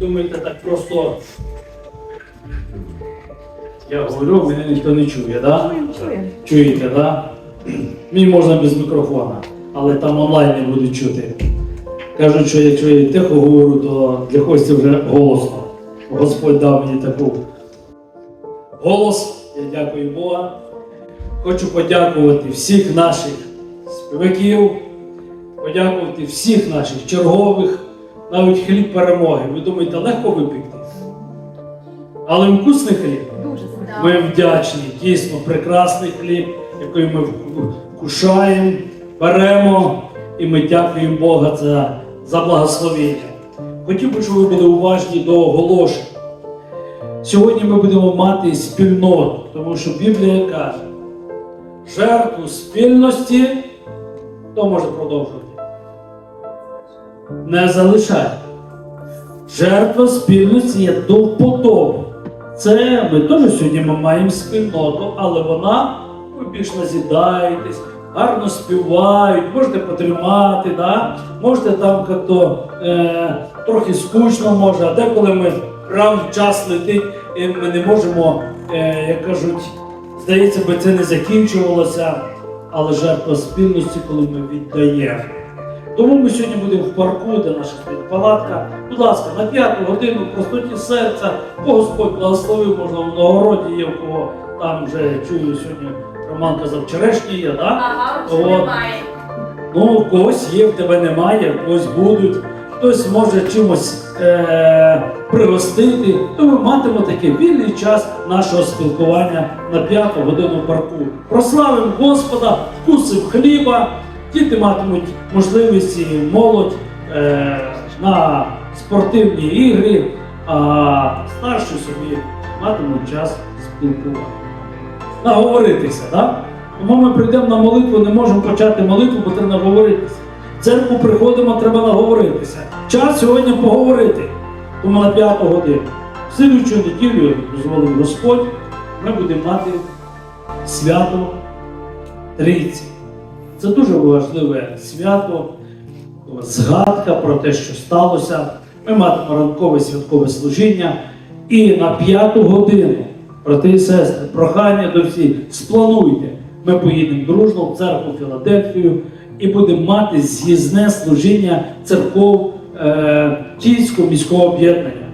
Думаєте, так просто я говорю, мене ніхто не чує, да? Чуємо, чуємо. Чуєте, да? Мені можна без мікрофона, але там онлайн не будуть чути. Кажуть, що якщо я тихо говорю, то для когось це вже голосно. Господь дав мені таку голос. Я дякую Бога. Хочу подякувати всіх наших співаків, подякувати всіх наших чергових, навіть хліб перемоги. Ви думаєте, легко випікти? Але вкусний хліб. Ми вдячні, дійсно прекрасний хліб, який ми вку- вкушаємо, беремо, і ми дякуємо Бога за, за благословення. Хотів би, щоб ви були уважні до оголошень. Сьогодні ми будемо мати спільноту, тому що Біблія каже, жертву спільності, хто може продовжувати? Не залишай. Жертва спільності є до вподоби. Це ми теж сьогодні ми маємо спільноту, але вона ви більш назідаєтесь, гарно співають, можете потримати, да? можете там як-то е, трохи скучно може, а деколи ми прям час летить, і ми не можемо, е, як кажуть, здається би, це не закінчувалося, але жертва спільності, коли ми віддаємо. Тому ми сьогодні будемо в парку, де наша стоїть палатка. Будь ласка, на п'яту годину в простоті серця, бо Господь благословив, можна в нагороді є, в кого там вже чую сьогодні. Роман казав, черешні є, да? Ага, вже немає. Ну, в когось є, в тебе немає, в когось будуть. Хтось може чимось е- пригостити, то ми матимемо такий вільний час нашого спілкування на п'яту годину парку. Прославимо Господа, вкусив хліба, діти матимуть можливість молодь е- на спортивні ігри, а старші собі матимуть час спілкування. Наговоритися, так? Тому ми прийдемо на молитву, не можемо почати молитву, бо треба наговоритися. В церкву приходимо, треба наговоритися. Час сьогодні поговорити. Тому на п'яту годину. В слідуючу неділю, дозволив Господь, ми будемо мати свято Трійці. Це дуже важливе свято, згадка про те, що сталося. Ми матимемо ранкове святкове служіння. І на п'яту годину, брати і сестри, прохання до всіх, сплануйте. Ми поїдемо дружно в церкву Філадельфію і будемо мати з'їзне служіння церков е, Київського міського об'єднання.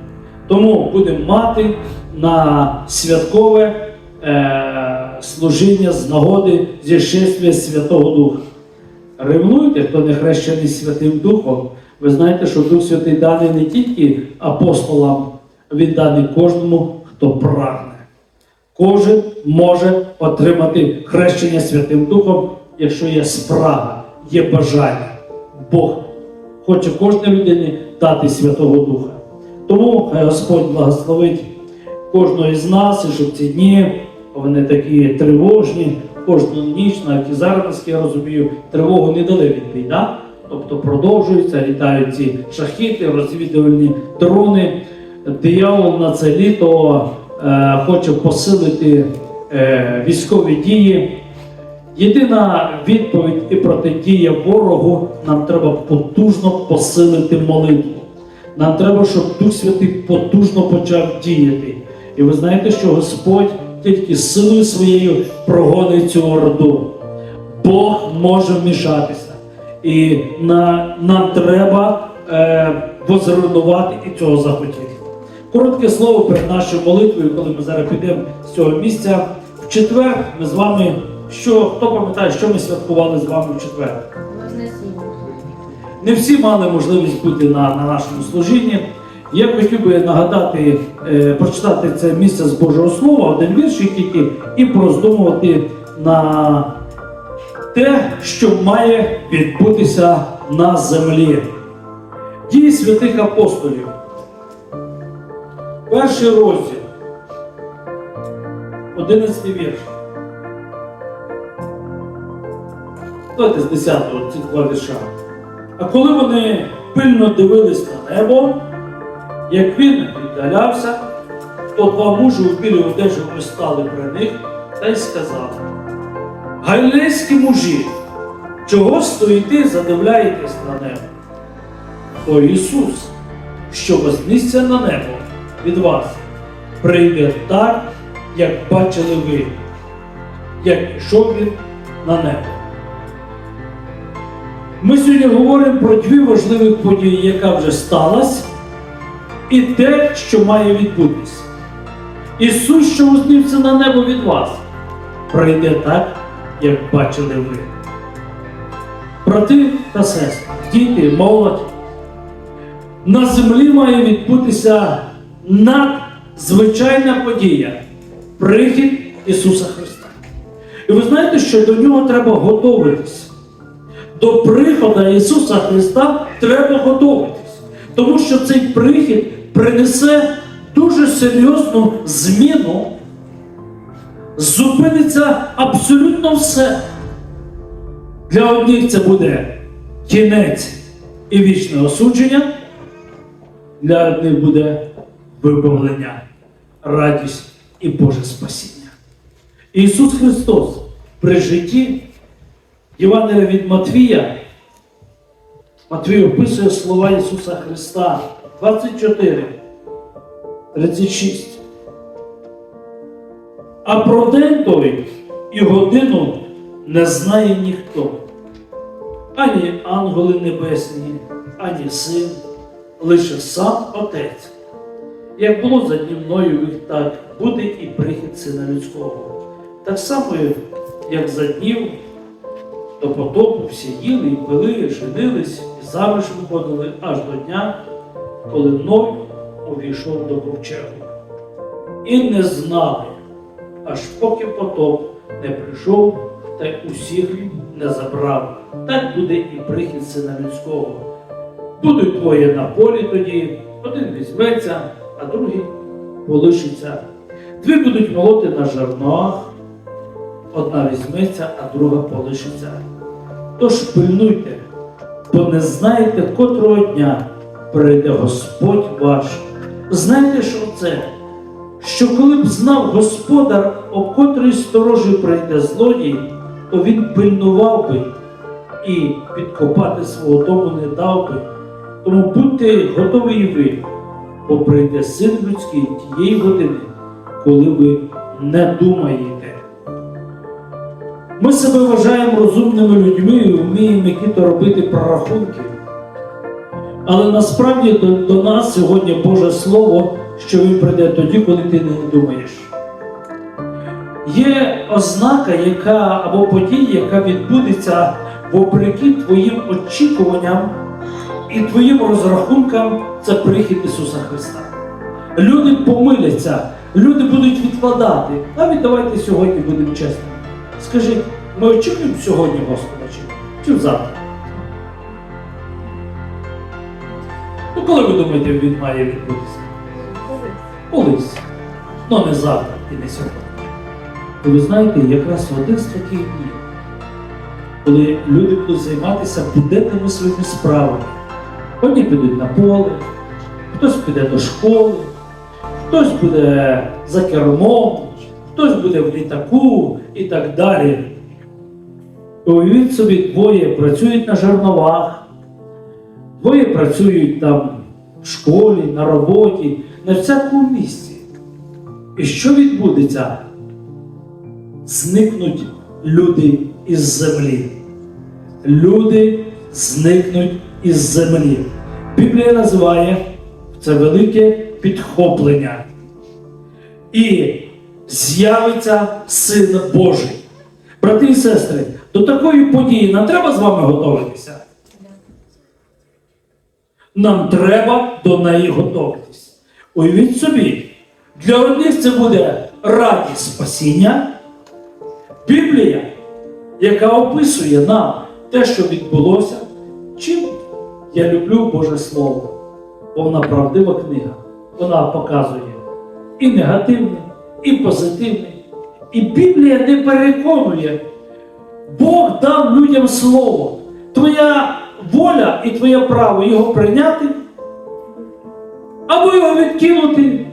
Тому будемо мати на святкове е, служіння з нагоди зішествия Святого Духа. Ревнуйте, хто не хрещений Святим Духом. Ви знаєте, що Дух Святий даний не тільки апостолам, він даний кожному, хто прагне. Кожен може отримати хрещення Святим Духом, якщо є спрага, є бажання. Бог хоче кожній людині дати Святого Духа. Тому хай Господь благословить кожного із нас, і щоб ці дні вони такі тривожні, кожну ніч, навіть і зараз, я розумію, тривогу не дали відбій. Да? Тобто продовжуються, літають ці шахіти, розвідувальні дрони. Диявол на це літо е, хоче посилити е, військові дії. Єдина відповідь і протидія ворогу нам треба потужно посилити молитву. Нам треба, щоб Дух Святий потужно почав діяти. І ви знаєте, що Господь тільки силою своєю прогонить цю орду. Бог може вмішатися. І на, нам треба е, возруйнувати і цього захотіти. Коротке слово перед нашою молитвою, коли ми зараз підемо з цього місця. В четвер ми з вами, що хто пам'ятає, що ми святкували з вами в четвер? Не всі мали можливість бути на, на нашому служінні. Я хотів би нагадати, е, прочитати це місце з Божого Слова, один віршик тільки, і пороздумувати на те, що має відбутися на землі. Дії святих апостолів. Перший розділ. 11 вірш. Давайте з 10-го ці два вірша. А коли вони пильно дивились на небо, як він віддалявся, то два мужі у білій одежі постали при них та й сказали: Галілейські мужі, чого стоїте, задивляєтесь на небо? То Ісус, що вознісся на небо від вас, прийде так, як бачили ви, як пішов він на небо. Ми сьогодні говоримо про дві важливі події, яка вже сталася, і те, що має відбутися. Ісус, що вознівся на небо від вас, прийде так, як бачили ви. Брати та сестри, діти, молодь, на землі має відбутися надзвичайна подія прихід Ісуса Христа. І ви знаєте, що до нього треба готуватись. До приходу Ісуса Христа треба готуватись. Тому що цей прихід принесе дуже серйозну зміну. Зупиниться абсолютно все. Для одних це буде кінець і вічне осудження, для одних буде вибавлення, радість і Боже спасіння. Ісус Христос при житті Євангелія від Матвія, Матвій описує слова Ісуса Христа 24, 36. А про день той і годину не знає ніхто. Ані ангели небесні, ані син, лише сам Отець. Як було за дні мною, так буде і прихід сина людського. Так само, як за днів до потопу всі їли і пили, женились, і заміж виходили аж до дня, коли Ной увійшов до ковчегу. І не знали, аж поки потоп не прийшов та й усіх не забрав. Так буде і прихід сина людського. Будуть двоє на полі тоді, один візьметься, а другий полишиться. Дві будуть молоти на жернах, одна візьметься, а друга полишиться. Тож пильнуйте, бо не знаєте, котрого дня прийде Господь ваш. Знаєте, що це? Що коли б знав господар, о котрій сторожі прийде злодій, то він пильнував би і підкопати свого дому не дав би. Тому будьте готові і ви, бо прийде син людський тієї години, коли ви не думаєте. Ми себе вважаємо розумними людьми і вміємо які-то робити прорахунки. Але насправді до, до нас сьогодні Боже Слово, що Він прийде тоді, коли ти не думаєш. Є ознака, яка або подія, яка відбудеться вопреки твоїм очікуванням і твоїм розрахункам, це прихід Ісуса Христа. Люди помиляться, люди будуть відкладати. Навіть давайте сьогодні будемо чесними. Скажіть, ми очікуємо сьогодні Господа чи, завтра? Коли ви думаєте, він має відбутися? Колись. Ну не завтра і не сьогодні. І ви знаєте, якраз один з таких днів, коли люди будуть займатися буденними своїми справами. Одні підуть на поле, хтось піде до школи, хтось буде за кермом, хтось буде в літаку і так далі. Уявіть собі, двоє працюють на жерновах, двоє працюють там в школі, на роботі, на всякому місці. І що відбудеться? Зникнуть люди із землі. Люди зникнуть із землі. Біблія називає це велике підхоплення. І з'явиться Син Божий. Брати і сестри, до такої події нам треба з вами готуватися. Нам треба до неї готуватись. Уявіть собі, для одних це буде радість спасіння. Біблія, яка описує нам те, що відбулося, чим я люблю Боже Слово, бо вона правдива книга. Вона показує і негативне, і позитивне. І Біблія не переконує. Бог дав людям слово. Твоя воля і твоє право його прийняти або його відкинути.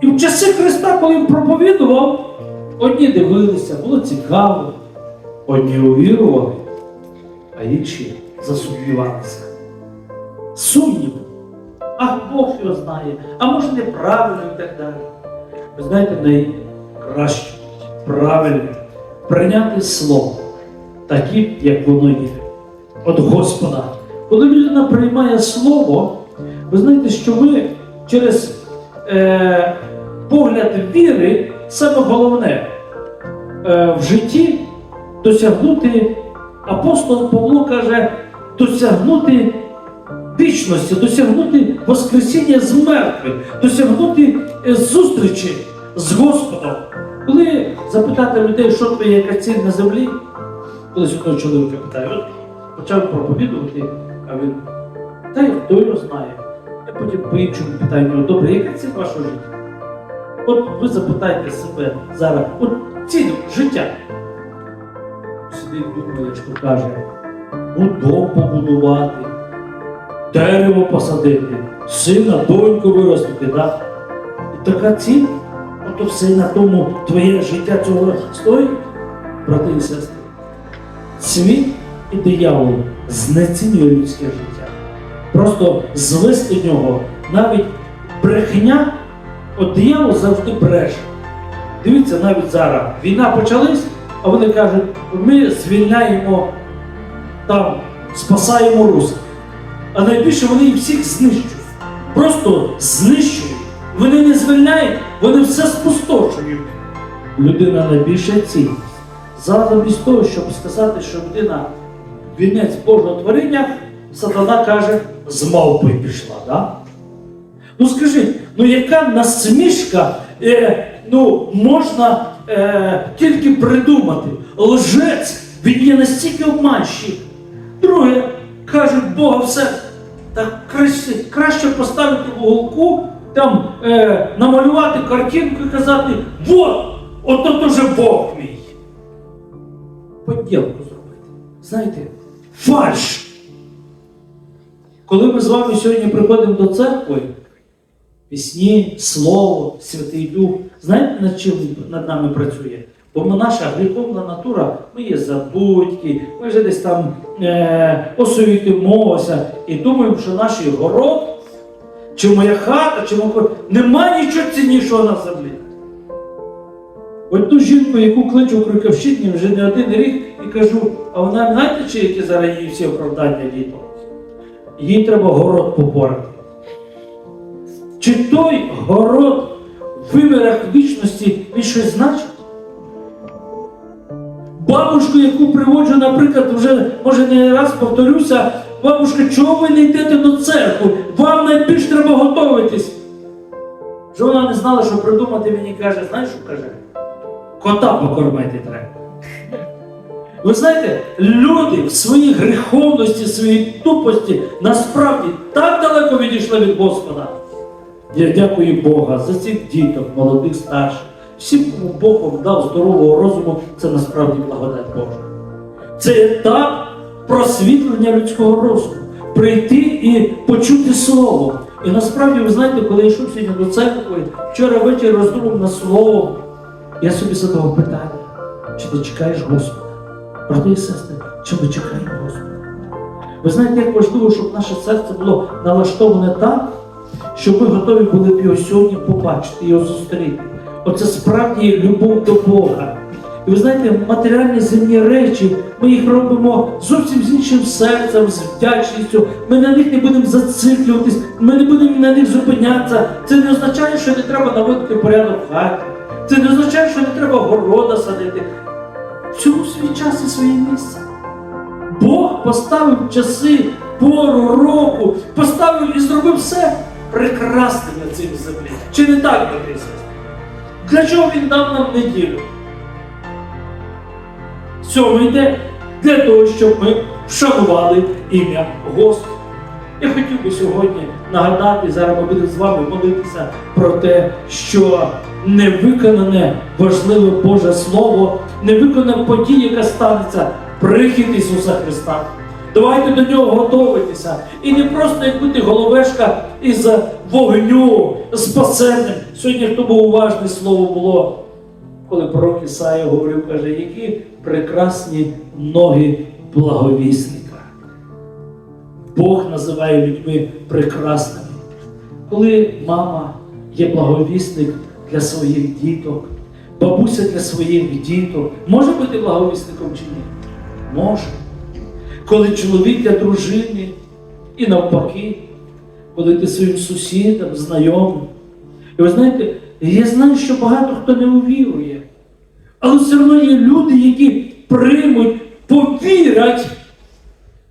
І в часи Христа, коли він проповідував, одні дивилися, було цікаво, одні увірували, а інші засумнівалися. Сумнів а Бог його знає, а може неправильно і так далі. Ви знаєте, найкраще, правильно прийняти слово таким, як воно є. От Господа. Коли людина приймає слово, ви знаєте, що ви через е, погляд віри, саме головне е, в житті досягнути, апостол Павло каже, досягнути вічності, досягнути Воскресіння з мертвих, досягнути е, зустрічі з Господом. Коли запитати людей, що твоя яка ціль на землі, колись одного чоловіка питає, почав проповідувати, а він, та й хто його знає. Я потім по іншому питаю, «Ну, добре, яка ціль вашого життя? От ви запитайте себе зараз, от ціль життя. Сидить думаєчко, каже, дом побудувати, дерево посадити, сина, доньку виростити, да? І така ціль, ото все на тому твоє життя цього стоїть, брати і сестри. Світ і диявол знецінює людське життя. Просто звести нього навіть брехня, от диявол завжди бреше. Дивіться, навіть зараз війна почалась, а вони кажуть, ми звільняємо там, спасаємо русських. А найбільше вони їх всіх знищують. Просто знищують. Вони не звільняють, вони все спустошують. Людина найбільша цінність. Замість того, щоб сказати, що людина вінець Божого творіння, сатана каже, з мавпою пішла. Да? Ну скажіть, ну яка насмішка е, ну, можна е, тільки придумати? Лжець, він є настільки обманщик. Друге, кажуть, Бога все так краще, краще поставити в уголку, там е, намалювати картинку і казати, вот, ото то вже Бог мій. Поділку зробити. Знаєте, фальш. Коли ми з вами сьогодні приходимо до церкви, пісні, слово, Святий Дух, знаєте, над чим над нами працює? Бо ми наша гріховна натура, ми є забудьки, ми вже десь там е, осуєтимося і думаємо, що наш город, чи моя хата, чи моя нема нічого ціннішого на землі. От ту жінку, яку кличу в Крюківщині вже не один рік, і кажу, а вона знаєте, чи які зараз її всі оправдання літо? Їй треба город попорати. Чи той город в вимірах вічності він щось значить? Бабушку, яку приводжу, наприклад, вже може не раз повторюся, бабушка, чого ви не йдете до церкви? Вам найбільш треба готуватись. Що вона не знала, що придумати мені каже, знаєш, що каже? Кота покормити треба. Ви знаєте, люди в своїй гріховності, своїй тупості насправді так далеко відійшли від Господа. Я дякую Бога за цих діток, молодих, старших. Всім, кому Бог дав здорового розуму, це насправді благодать Божа. Це етап просвітлення людського розуму. Прийти і почути слово. І насправді, ви знаєте, коли я йшов сьогодні до церкви, вчора ввечері роздумав на слово, я собі задав питання, чи ти чекаєш Господа? Брати і сестри, чи ми чекаємо Господа? Ви знаєте, як важливо, щоб наше серце було налаштоване так, щоб ми готові були б його сьогодні побачити, його зустріти. Оце справді любов до Бога. І ви знаєте, матеріальні земні речі, ми їх робимо зовсім з іншим серцем, з вдячністю. Ми на них не будемо зациклюватись, ми не будемо на них зупинятися. Це не означає, що не треба наводити порядок в хаті. Це не означає, що не треба города садити. Всьому свій час і своє місце. Бог поставив часи, пору, року, поставив і зробив все прекрасним на цій землі. Чи не так, брати? Для чого він дав нам неділю? Сьомий для того, щоб ми вшанували ім'я Господа. Я хотів би сьогодні нагадати, зараз ми будемо з вами молитися про те, що невиконане важливе Боже Слово, невиконана подія, яка станеться прихід Ісуса Христа. Давайте до нього готуватися. І не просто як бути головешка із вогню спасенним. Сьогодні, хто був уважний, слово було, коли пророк Ісая говорив, каже, які прекрасні ноги благовісника. Бог називає людьми прекрасними. коли мама є благовісник для своїх діток, бабуся для своїх діток, може бути благовісником чи ні? Може. Коли чоловік для дружини і навпаки, коли ти своїм сусідам, знайомим. І ви знаєте, я знаю, що багато хто не увірує. Але все одно є люди, які приймуть, повірять.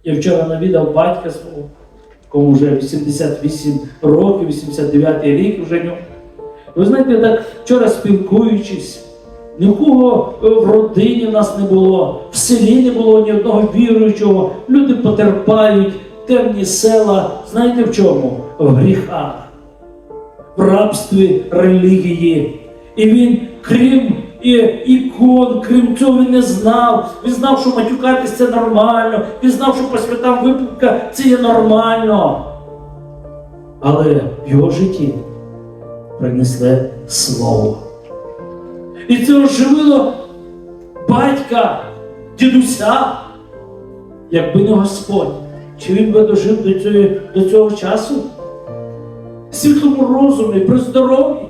Я вчора навідав батька свого, кому вже 88 років, 89 рік вже ньому. Ви знаєте, так вчора спілкуючись, ні в кого е, в родині нас не було, в селі не було ні одного віруючого, люди потерпають, темні села. Знаєте в чому? В гріхах, в рабстві релігії. І він, крім і, ікон, крім цього, він не знав. Він знав, що матюкатись це нормально, він знав, що по святам випивка це є нормально. Але в його житті принесли слово. І це оживило батька, дідуся, якби не Господь. Чи він би дожив до цього, до цього часу? Світлому розумі, при здоров'ї.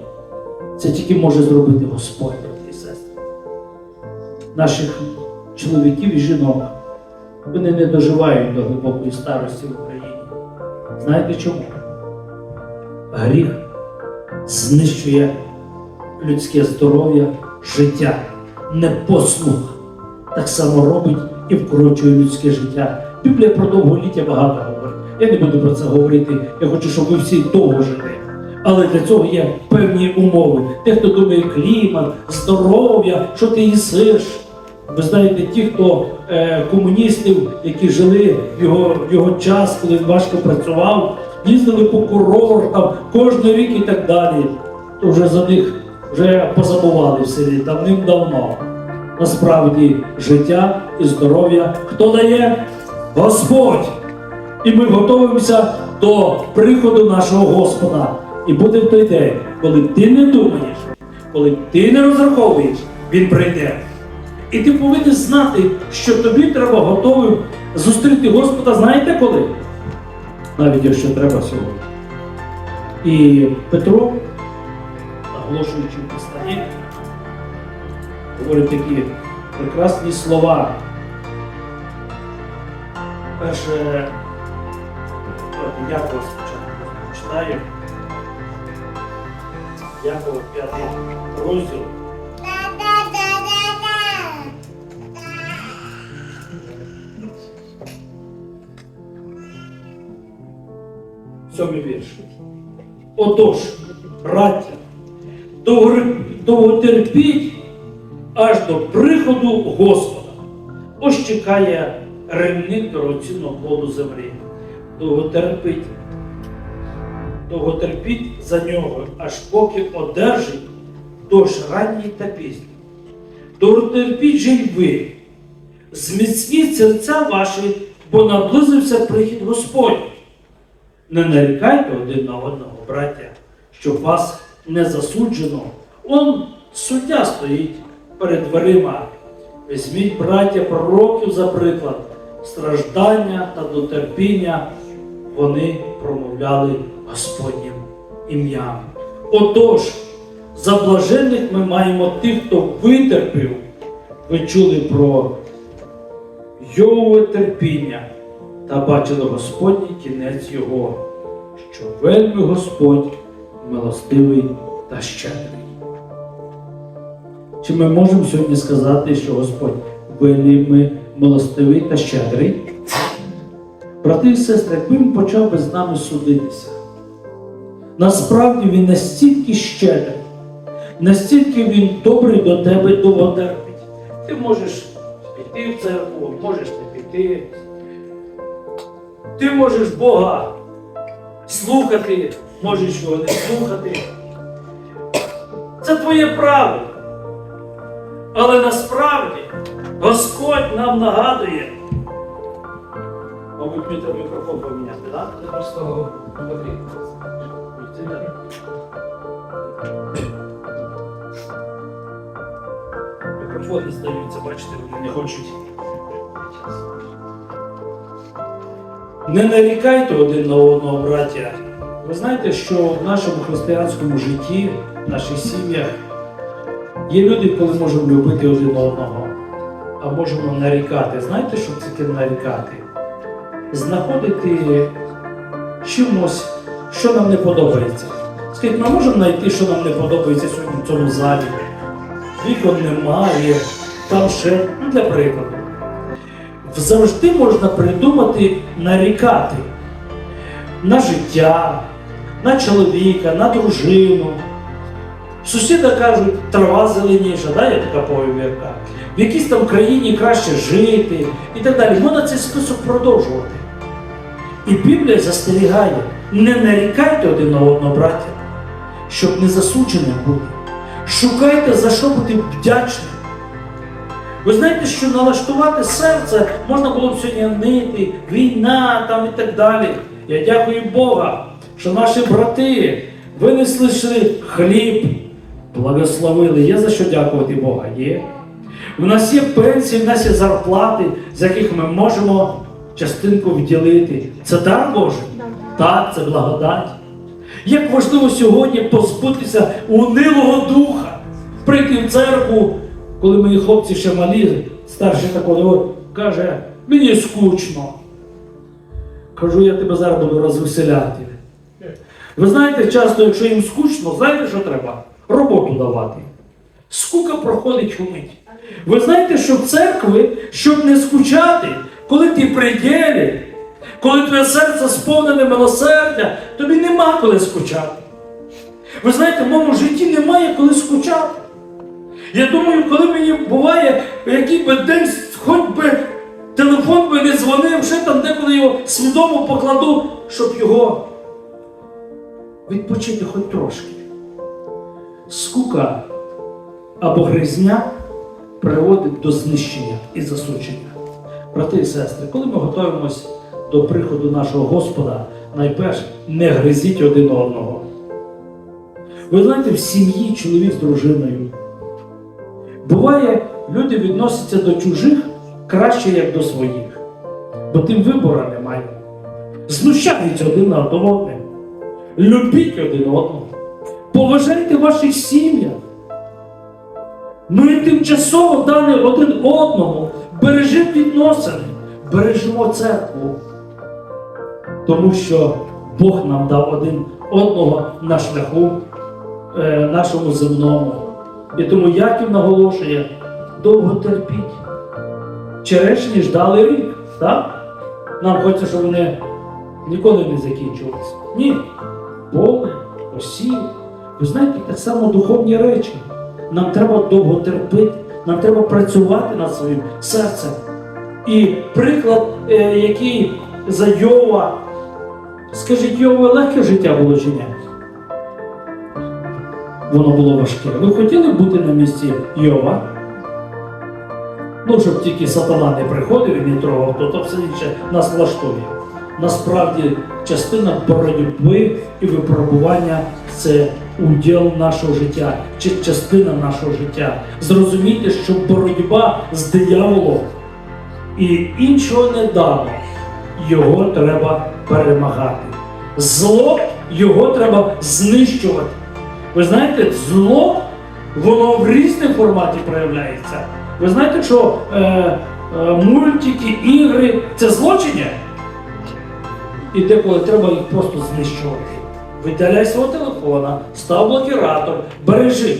Це тільки може зробити Господь, брати і сестри. Наших чоловіків і жінок. Вони не доживають до глибокої старості в Україні. Знаєте чому? Гріх знищує людське здоров'я, життя, непослух. Так само робить і вкорочує людське життя. Біблія про довголіття багато говорить. Я не буду про це говорити. Я хочу, щоб ви всі довго жили. Але для цього є певні умови. Те, хто думає клімат, здоров'я, що ти їсиш. Ви знаєте, ті, хто е, комуністів, які жили в його, в його час, коли він важко працював, їздили по курортам кожен рік і так далі. То вже за них вже позабували в селі давним-давно. Насправді життя і здоров'я хто дає? Господь! І ми готуємося до приходу нашого Господа. І буде в той день, коли ти не думаєш, коли ти не розраховуєш, він прийде. І ти повинен знати, що тобі треба готовим зустріти Господа, знаєте коли? Навіть якщо треба сьогодні. І Петро, наголошуючи в Писанні, говорить такі прекрасні слова. Перше, Якова спочатку читаю. Якова п'ятий розділ. Сьомий вірш. Отож, браття, довготерпіть аж до приходу Господа. Ось чекає ремник дорогоцінного плоду землі. Довготерпіть. Довготерпіть за нього, аж поки одержить дощ ранній та пізній. Довготерпіть же й ви, зміцніть серця ваші, бо наблизився прихід Господь. Не нарікайте один на одного, браття, щоб вас не засуджено. Он суддя стоїть перед дверима. Візьміть, браття, пророків за приклад, страждання та дотерпіння вони промовляли Господнім ім'ям. Отож, за блаженних ми маємо тих, хто витерпів. Ви чули про Йове терпіння та бачили Господній кінець його, що вельми Господь милостивий та щедрий. Чи ми можемо сьогодні сказати, що Господь вельми милостивий та щедрий? Брати і сестри, якби він почав би з нами судитися, насправді він настільки щедрий, настільки він добрий до тебе довго. Ти можеш піти в церкву, можеш не піти. Ти можеш Бога слухати, можеш його не слухати. Це твоє право. Але насправді Господь нам нагадує. Мабуть, треба мікрофон поміняти, так? Це просто потрібно. Мікрофони здаються, бачите, вони не хочуть. Не нарікайте один на одного, браття. Ви знаєте, що в нашому християнському житті, в наших сім'ях є люди, коли можемо любити один одного, а можемо нарікати. Знаєте, що це таке нарікати? Знаходити чимось, що нам не подобається. Скажіть, ми можемо знайти, що нам не подобається сьогодні в цьому залі. Вікон немає, там ще, ну для прикладу. Завжди можна придумати нарікати на життя, на чоловіка, на дружину. Сусіда кажуть, трава зеленіша, да, є така повірка. В якійсь там країні краще жити і так далі. Можна цей список продовжувати. І Біблія застерігає, не нарікайте один на одного, браття, щоб не засудженим бути. Шукайте, за що бути вдячним. Ви знаєте, що налаштувати серце можна було б сьогодні нити, війна там і так далі. Я дякую Бога, що наші брати винесли хліб, благословили. Є за що дякувати Бога? Є. У нас є пенсії, в нас є зарплати, з яких ми можемо частинку вділити. Це дар Божий? Так, це благодать. Як важливо сьогодні позбутися унилого духа, прийти в церкву, коли мої хлопці ще малі, старші такого, каже, мені скучно. Кажу, я тебе зараз буду розвеселяти. Ви знаєте, часто, якщо їм скучно, знаєте, що треба? Роботу давати. Скука проходить умить. Ви знаєте, що в церкви, щоб не скучати, коли ти при ділі, коли твоє серце сповнене милосердя, тобі нема коли скучати. Ви знаєте, в моєму житті немає коли скучати. Я думаю, коли мені буває, який би день, хоч би телефон би не дзвонив, ще там деколи його свідомо покладу, щоб його відпочити хоч трошки. Скука або гризня приводить до знищення і засудження. Брати і сестри, коли ми готуємось до приходу нашого Господа, найперше не гризіть один одного. Ви знаєте, в сім'ї чоловік з дружиною. Буває, люди відносяться до чужих краще, як до своїх, бо тим вибору немає. Знущаються один над одним. Любіть один одного. Поважайте ваших сім'ях. Ми тимчасово дали один одному, бережимо відносини, бережемо церкву. Тому що Бог нам дав один одного на шляху е, нашому земному. І тому Яків наголошує, довго терпіть. Черешні ждали рік, так? Нам хочеться, щоб вони ніколи не закінчувалися. Ні. Поле, осів. Ви знаєте, так само духовні речі. Нам треба довго терпіти, нам треба працювати над своїм серцем. І приклад, е, який за Йова, скажіть, Йова легке життя було чи ні? Воно було важке. Ви хотіли бути на місці Йова? Ну, щоб тільки сатана не приходив і не трогав, то, то все інше нас влаштує. Насправді, частина боротьби і випробування це уділ нашого життя, чи частина нашого життя. Зрозумійте, що боротьба з дияволом і іншого не дано. Його треба перемагати. Зло його треба знищувати. Ви знаєте, зло воно в різному форматі проявляється. Ви знаєте, що е, е, мультики, ігри це злочиня? І деколи треба їх просто знищувати. Видаляй свого телефона, став блокіратор, бережи.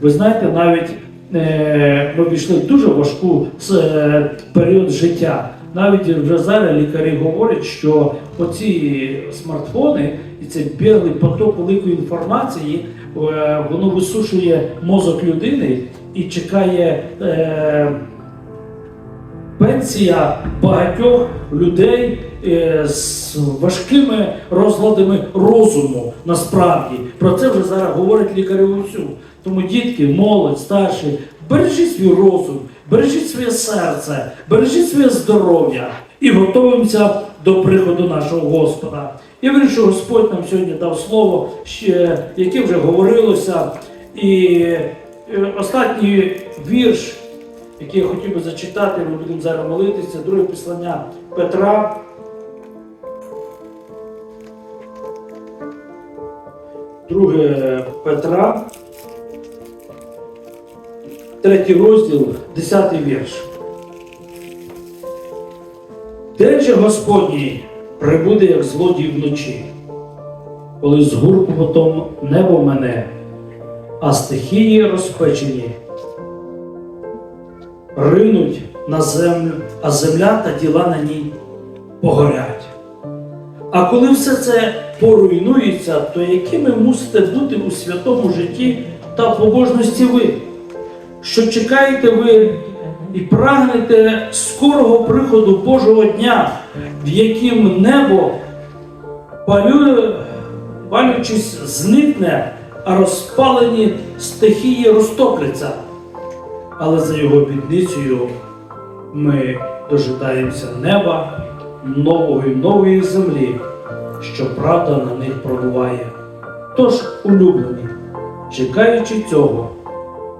Ви знаєте, навіть е, ми війшли в дуже важку е, період життя. Навіть вже зараз лікарі говорять, що оці смартфони і цей біглий поток великої інформації, воно висушує мозок людини і чекає. Е, пенсія багатьох людей е, з важкими розладами розуму насправді. Про це вже зараз говорять лікарі усю. Тому дітки, молодь, старші, бережіть свій розум, бережіть своє серце, бережіть своє здоров'я і готуємося до приходу нашого Господа. Я вірю, що Господь нам сьогодні дав слово, яке вже говорилося. І е, останній вірш який я хотів би зачитати, ми будемо зараз молитися, друге послання Петра. 2 Петра, третій розділ, 10 вірш. Же Господній прибуде, як злодій вночі, коли з гуркотом небо мене, а стихії розпечені ринуть на землю, а земля та діла на ній погорять. А коли все це поруйнується, то якими мусите бути у святому житті та побожності ви? Що чекаєте ви і прагнете скорого приходу Божого дня, яким небо палючись, зникне, а розпалені стихії розтопляться. Але за його обітницею ми дожидаємося неба, нової нової землі, що правда на них пробуває. Тож, улюблені, чекаючи цього,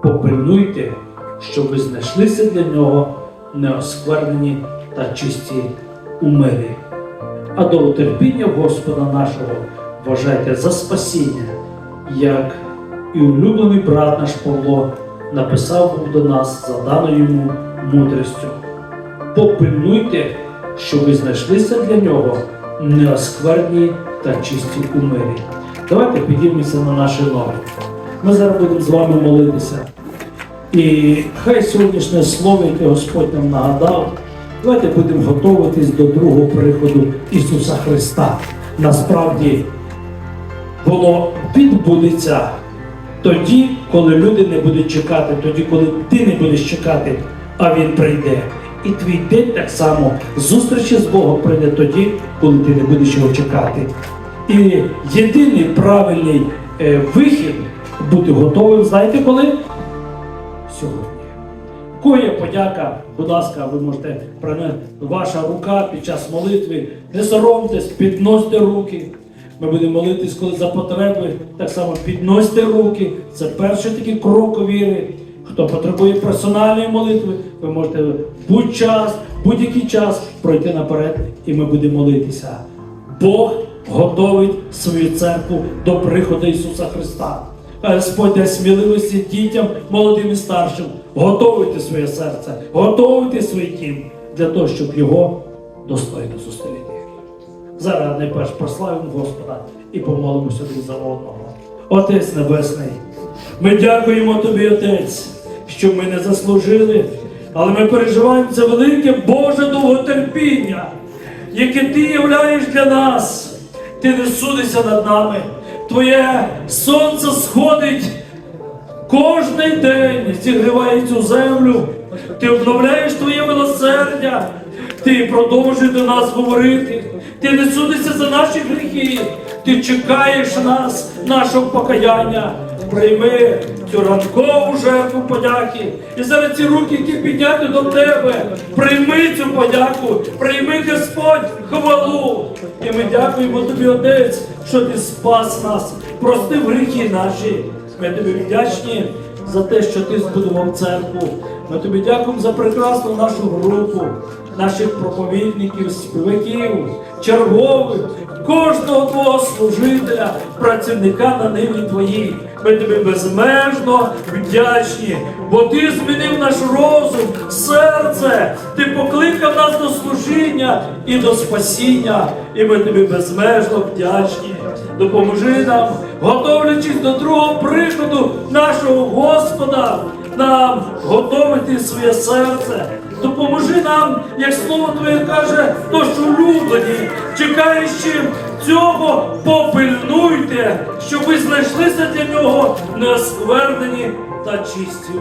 попильнуйте, щоб ви знайшлися для нього неосквернені та чисті у мирі. А до утерпіння Господа нашого вважайте за спасіння, як і улюблений брат наш Павло написав був до нас за даною йому мудрістю. Попильнуйте, щоб ви знайшлися для нього неоскверні та чисті у мирі. Давайте підіймемося на наші ноги. Ми зараз будемо з вами молитися. І хай сьогоднішнє слово, яке Господь нам нагадав, давайте будемо готуватись до другого приходу Ісуса Христа. Насправді воно відбудеться тоді, коли люди не будуть чекати, тоді, коли ти не будеш чекати, а Він прийде. І твій день так само зустрічі з Богом прийде тоді, коли ти не будеш його чекати. І єдиний правильний е, вихід бути готовим, знаєте коли? Сьогодні. Коє подяка, будь ласка, ви можете принести ваша рука під час молитви. Не соромтесь, підносьте руки. Ми будемо молитись, коли за потреби, так само підносьте руки. Це перший такий крок віри. Хто потребує персональної молитви, ви можете будь-час, будь-який час пройти наперед, і ми будемо молитися. Бог готовить свою церкву до приходу Ісуса Христа. Господь дасть сміливості дітям, молодим і старшим. Готовуйте своє серце, готовуйте свій дім для того, щоб його достойно зустріти. Зараз найперш прославимо Господа і помолимося один за одного. Отець Небесний, ми дякуємо Тобі, Отець, що ми не заслужили, але ми переживаємо це велике Боже довготерпіння, яке Ти являєш для нас. Ти не судишся над нами. Твоє сонце сходить кожний день, зігріває цю землю. Ти обновляєш твоє милосердя. Ти продовжуєш до нас говорити. Ти не судишся за наші гріхи. Ти чекаєш нас, нашого покаяння. Прийми цю ранкову жертву подяки. І зараз ці руки, які підняти до тебе. Прийми цю подяку, прийми Господь хвалу. І ми дякуємо тобі, Отець, що ти спас нас, простив гріхи наші. Ми тобі вдячні за те, що ти збудував церкву. Ми тобі дякуємо за прекрасну нашу групу, наших проповідників, співаків, чергових, кожного твого служителя, працівника на ниві твоїй. Ми тобі безмежно вдячні, бо ти змінив наш розум, серце, ти покликав нас до служіння і до спасіння, і ми тобі безмежно вдячні. Допоможи нам, готовлячись до другого приходу нашого Господа, нам готовити своє серце. Допоможи нам, як слово Твоє каже, тож улюблені, чекаючи цього, попильнуйте, щоб ви знайшлися для нього неосквернені та чисті.